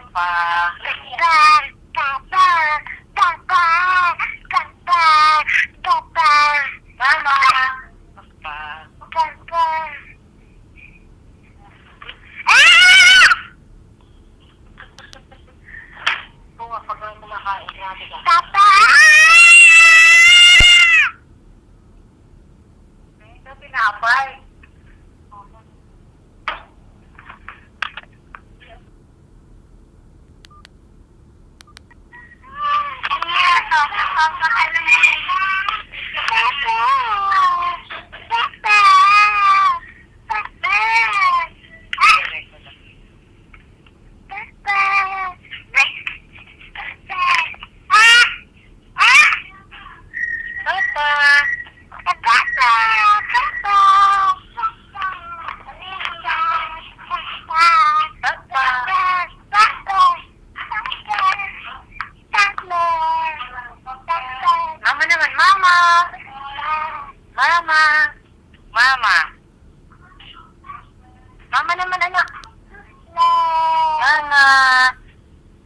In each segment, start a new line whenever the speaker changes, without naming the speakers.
papa. Papa, papa, papa, papa, papa. Mama. Papa. Papa. Ah! Bunga pag kumakain natin. Papa! Mama naman, mama. Mama. Mama. Mama naman, anak. Mama.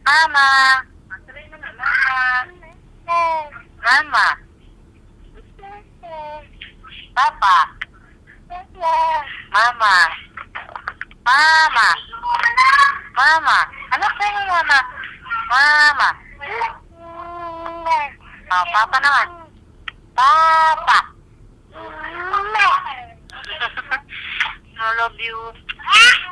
Mama. Mama. Papa. Mama. Mama. Mama. Anak sa'yo, mama. Mama. Oh, papa naman. Papa. I love you. Ah.